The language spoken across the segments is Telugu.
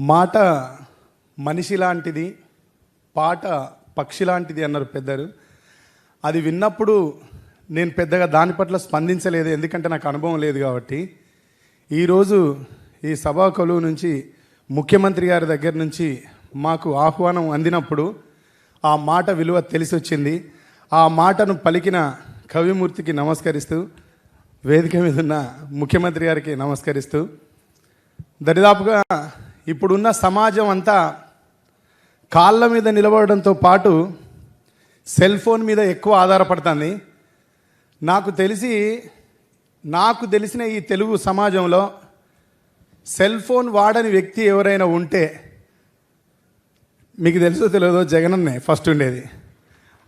మాట మనిషి లాంటిది పాట పక్షి లాంటిది అన్నారు పెద్దరు అది విన్నప్పుడు నేను పెద్దగా దాని పట్ల స్పందించలేదు ఎందుకంటే నాకు అనుభవం లేదు కాబట్టి. ఈరోజు ఈ సభా కొలువు నుంచి ముఖ్యమంత్రి గారి దగ్గర నుంచి మాకు ఆహ్వానం అందినప్పుడు ఆ మాట విలువ తెలిసి వచ్చింది ఆ మాటను పలికిన కవిమూర్తికి నమస్కరిస్తూ వేదిక మీద ఉన్న ముఖ్యమంత్రి గారికి నమస్కరిస్తూ దరిదాపుగా ఇప్పుడున్న సమాజం అంతా కాళ్ళ మీద నిలబడడంతో పాటు సెల్ ఫోన్ మీద ఎక్కువ ఆధారపడుతుంది. నాకు తెలిసి నాకు తెలిసిన ఈ తెలుగు సమాజంలో సెల్ ఫోన్ వాడని వ్యక్తి ఎవరైనా ఉంటే మీకు తెలుసో తెలియదో జగనన్నే ఫస్ట్ ఉండేది.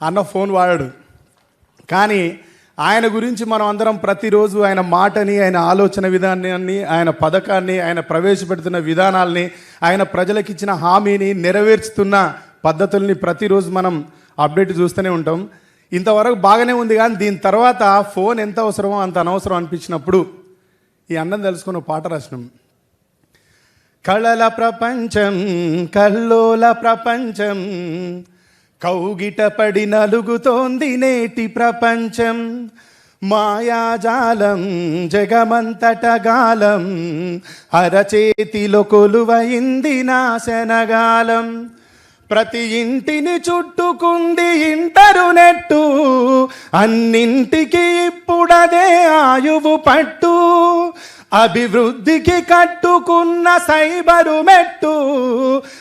అన్న ఫోన్ వాడాడు. కానీ ఆయన గురించి మనం అందరం ప్రతిరోజు ఆయన మాటని ఆయన ఆలోచన విధానాన్ని ఆయన పథకాన్ని ఆయన ప్రవేశపెడుతున్న విధానాల్ని ఆయన ప్రజలకు ఇచ్చిన హామీని నెరవేర్చుతున్న పద్ధతుల్ని ప్రతిరోజు మనం అప్డేట్ చూస్తూనే ఉంటాం. ఇంతవరకు బాగానే ఉంది కానీ దీని తర్వాత ఫోన్ ఎంత అవసరమో అంత అనవసరం అనిపించినప్పుడు ఈ అన్నం తెలుసుకున్న పాట రాసినాం. కళల ప్రపంచం కల్లోల ప్రపంచం కౌగిట పడి నలుగుతోంది నేటి ప్రపంచం. మాయాజాలం జగమంతట గాలం. అరచేతిలో కొలువయింది నాశనగాలం. ప్రతి ఇంటిని చుట్టుకుంది ఇంటరునెట్టు అన్నింటికి ఇప్పుడదే ఆయువు పట్టు. అభివృద్ధికి కట్టుకున్న సైబరు మెట్టు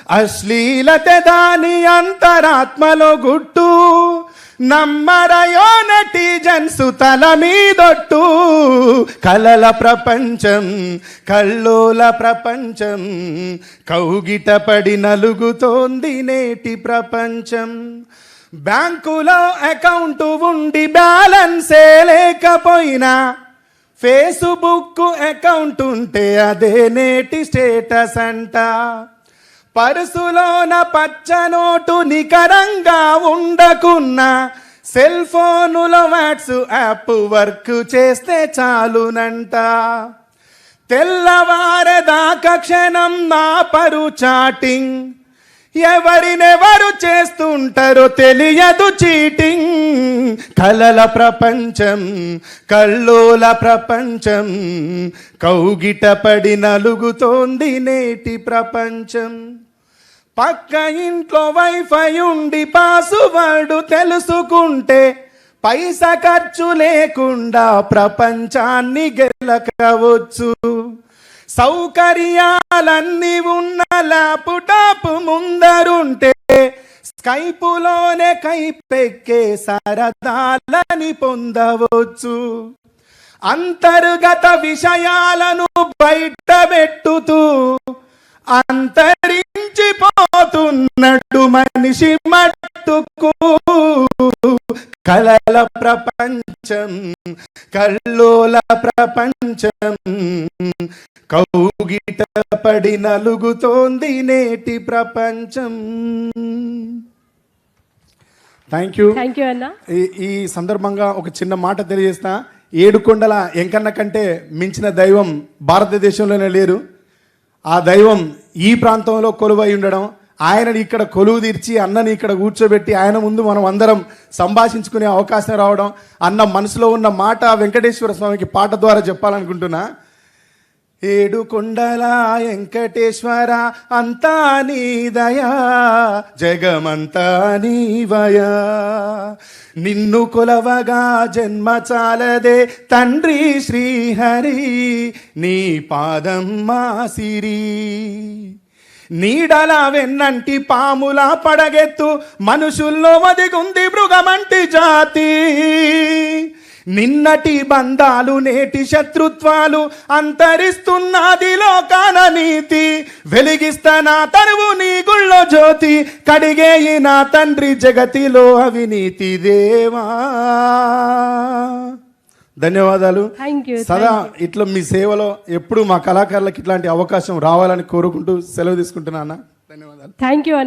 అశ్లీలత దాని అంతరాత్మలో గుట్టు నమ్మరయో నెటిజన్స్ తల మీదొట్టు. కలల ప్రపంచం కల్లోల ప్రపంచం కౌగిట పడి నలుగుతోంది నేటి ప్రపంచం. బ్యాంకులో అకౌంట్ ఉండి బ్యాలెన్సే లేకపోయినా ఫేస్బుక్ అకౌంట్ ఉంటే అదే నేటి స్టేటస్ అంట. పరుసులోన పచ్చనోటు నికరంగా ఉండకున్నా సెల్ ఫోనులో వాట్స్ యాప్ వర్క్ చేస్తే చాలునంట. తెల్లవారదాక క్షణం నా పరు చాటింగ్ ఎవరినెవరు చేస్తుంటారో తెలియదు చీటింగ్. కలల ప్రపంచం కల్లోల ప్రపంచం కౌగిట పడి నలుగుతోంది నేటి ప్రపంచం. పక్క ఇంట్లో వైఫై ఉండి పాసువర్డ్ తెలుసుకుంటే పైసా ఖర్చు లేకుండా ప్రపంచాన్ని గెలకవచ్చు. సౌకర్యాలన్నీ ఉన్న ల్యాప్టాప్ ముందరుంటే స్కైపులోనే కైపెక్కే సరదాలని పొందవచ్చు. అంతర్గత విషయాలను బయటపెట్టుతూ అంతరించిపోతున్నట్టు మనిషి మట్టుకు. కలల ప్రపంచం కల్లోల ప్రపంచం కౌగిట పడి నలుగుతోంది నేటి ప్రపంచం. థ్యాంక్ యూ థ్యాంక్ యూ అన్న. ఈ- సందర్భంగా ఒక చిన్న మాట తెలియజేస్తా. ఏడు కొండల ఎంకన్న కంటే మించిన దైవం భారతదేశంలోనే లేరు. ఆ దైవం ఈ ప్రాంతంలో కొలువై ఉండడం ఆయనని ఇక్కడ కొలువు తీర్చి అన్నని ఇక్కడ కూర్చోబెట్టి ఆయన ముందు మనం అందరం సంభాషించుకునే అవకాశం రావడం అన్న మనసులో ఉన్న మాట వెంకటేశ్వర స్వామికి పాట ద్వారా చెప్పాలనుకుంటున్నా. ఏడు కొండల వెంకటేశ్వర అంతా నీదయా జగమంతా నీవయా నిన్ను కొలవగా జన్మ చాలదే తండ్రి శ్రీహరి నీ పాదం మాసిరి నీడల వెన్నంటి పాముల పడగెత్తు మనుషుల్లో వదిగుంది మృగమంటి జాతి. నిన్నటి బంధాలు నేటి శత్రుత్వాలు అంతరిస్తున్నది లోకాన నీతి. వెలిగిస్తానా తరువు నీ గుళ్ళో జ్యోతి కడిగేయి నా తండ్రి జగతిలో అవినీతి దేవా. ధన్యవాదాలు. సదా ఇట్లా మీ సేవలో ఎప్పుడు మా కళాకారులకు ఇట్లాంటి అవకాశం రావాలని కోరుకుంటూ సెలవు తీసుకుంటున్నా అన్న. ధన్యవాదాలు. థ్యాంక్ యూ అన్న.